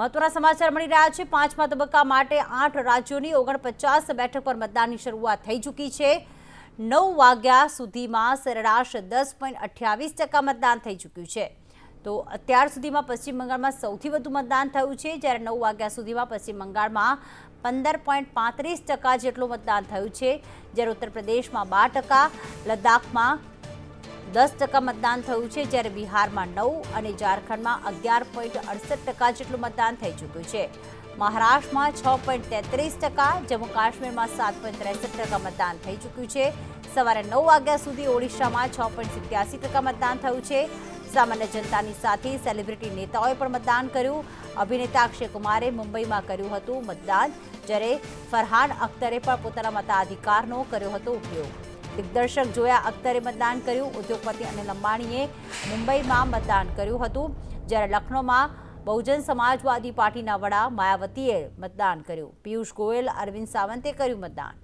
મહત્વના સમાચાર મળી રહ્યા છે. પાંચમા તબક્કા માટે આઠ રાજ્યોની ઓગણપચાસ બેઠક પર મતદાનની શરૂઆત થઈ ચૂકી છે. નવ વાગ્યા સુધીમાં સરેરાશ દસ પોઈન્ટ અઠ્યાવીસ ટકા મતદાન થઈ ચૂક્યું છે. તો અત્યાર સુધીમાં પશ્ચિમ બંગાળમાં સૌથી વધુ મતદાન થયું છે. જ્યારે નવ વાગ્યા સુધીમાં પશ્ચિમ બંગાળમાં પંદર પોઈન્ટ પાંત્રીસ ટકા જેટલું મતદાન થયું છે. જ્યારે ઉત્તર પ્રદેશમાં બાર ટકા, લદ્દાખમાં દસ ટકા મતદાન થયું છે જ્યારે બિહારમાં નવ અને ઝારખંડમાં અગિયાર પોઈન્ટ અડસઠ ટકા જેટલું મતદાન થઈ ચૂક્યું છે. મહારાષ્ટ્રમાં છ પોઈન્ટ તેત્રીસ ટકા, જમ્મુ કાશ્મીરમાં સાત પોઈન્ટ ત્રેસઠ ટકા મતદાન થઈ ચૂક્યું છે. સવારે નવ વાગ્યા સુધી ઓડિશામાં છ પોઈન્ટ સિત્યાસી ટકા મતદાન થયું છે. સામાન્ય જનતાની સાથે સેલિબ્રિટી નેતાઓએ પણ મતદાન કર્યું. અભિનેતા અક્ષય કુમારે મુંબઈમાં કર્યું હતું મતદાન, જ્યારે ફરહાન અખ્તરે પણ પોતાના મતાધિકારનો કર્યો હતો ઉપયોગ. દિગ્દર્શક જોયા અખ્તરે મતદાન કર્યું, ઉદ્યોગપતિ અનિલ અંબાણીએ મુંબઈમાં મતદાન કર્યું હતું. જ્યારે લખનૌમાં બહુજન સમાજવાદી પાર્ટીના વડા માયાવતીએ મતદાન કર્યું. પિયુષ ગોયલ, અરવિંદ સાવંતે કર્યું મતદાન.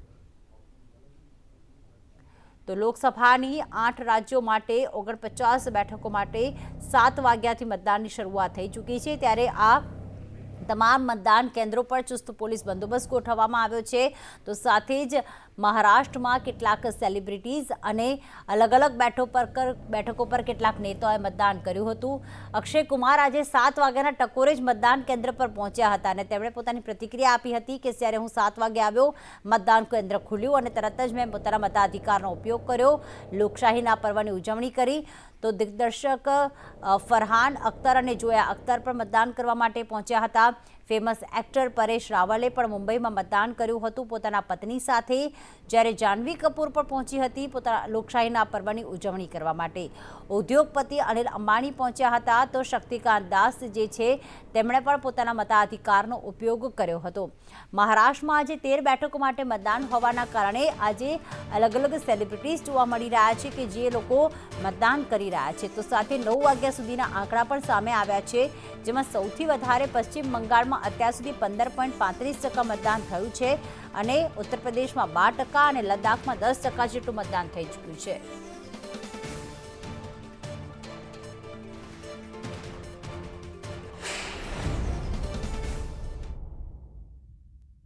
તો લોકસભાની આઠ રાજ્યો માટે ઓગણપચાસ બેઠકો માટે સાત વાગ્યાથી મતદાનની શરૂઆત થઈ ચૂકી છે. ત્યારે આ તમામ મતદાન કેન્દ્રો પર ચુસ્ત પોલીસ બંદોબસ્ત ગોઠવવામાં આવ્યો છે. તો સાથે જ મહારાષ્ટ્રમાં કેટલાક સેલિબ્રિટીઝ અને અલગ અલગ બેઠો પર બેઠકો પર કેટલાક નેતાઓએ મતદાન કર્યું હતું. અક્ષય કુમાર આજે સાત વાગ્યાના ટકોરે જ મતદાન કેન્દ્ર પર પહોંચ્યા હતા અને તેમણે પોતાની પ્રતિક્રિયા આપી હતી કે જ્યારે હું સાત વાગે આવ્યો, મતદાન કેન્દ્ર ખુલ્યું અને તરત જ મેં પોતાના મતાધિકારનો ઉપયોગ કર્યો. લોકશાહીના પર્વની ઉજવણી કરી. તો દિગ્દર્શક ફરહાન અખ્તર અને જોયા અખ્તર પણ મતદાન કરવા માટે પહોંચ્યા હતા. ફેમસ એક્ટર પરેશ રાવલે પણ મુંબઈમાં મતદાન કર્યું હતું. પોતાના પત્ની સાથે જ્યારે જાહ્નવી કપૂર પણ પહોંચી હતી પોતાના લોકશાહીના પર્વની ઉજવણી કરવા માટે. ઉદ્યોગપતિ અનિલ અંબાણી પહોંચ્યા હતા તો શક્તિકાંત દાસ જે છે, તેમણે પણ પોતાના મતાધિકારનો ઉપયોગ કર્યો હતો. મહારાષ્ટ્રમાં આજે તેર બેઠકો માટે મતદાન હોવાના કારણે આજે અલગ અલગ સેલિબ્રિટીઝ જોવા મળી રહ્યા છે કે જે લોકો મતદાન કરી રહ્યા છે. તો સાથે નવ વાગ્યા સુધીના આંકડા પણ સામે આવ્યા છે, જેમાં સૌથી વધારે પશ્ચિમ બંગાળમાં અત્યાર સુધી પંદર પોઈન્ટ પાંત્રીસ ટકા મતદાન થયું છે અને ઉત્તર પ્રદેશમાં બાર ટકા અને લદ્દાખમાં દસ ટકા જેટલું મતદાન થઈ ચૂક્યું છે.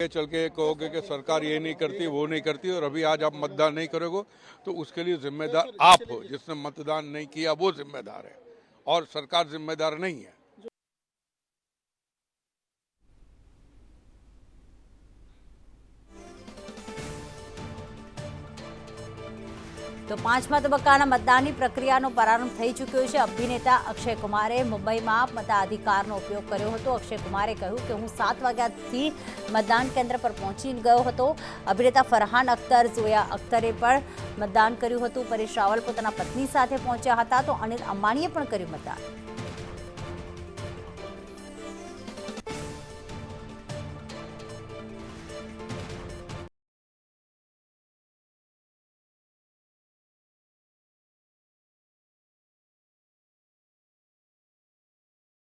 चल के कहोगे कि सरकार ये नहीं करती, वो नहीं करती और अभी आज आप मतदान नहीं करोगे तो उसके लिए जिम्मेदार आप हो। जिसने मतदान नहीं किया, वो जिम्मेदार है और सरकार जिम्मेदार नहीं है। તો પાંચમા તબક્કાના મતદાનની પ્રક્રિયાનો પ્રારંભ થઈ ચૂક્યો છે. અભિનેતા અક્ષય કુમારે મુંબઈમાં મતાધિકારનો ઉપયોગ કર્યો હતો. અક્ષય કુમારે કહ્યું કે, હું સાત વાગ્યાથી મતદાન કેન્દ્ર પર પહોંચી ગયો હતો. અભિનેતા ફરહાન અખ્તર જોયા અખ્તરે પણ મતદાન કર્યું હતું. પરેશ રાવલ પોતાના પત્ની સાથે પહોંચ્યા હતા. તો અનિલ અંબાણીએ પણ કર્યું મતદાન.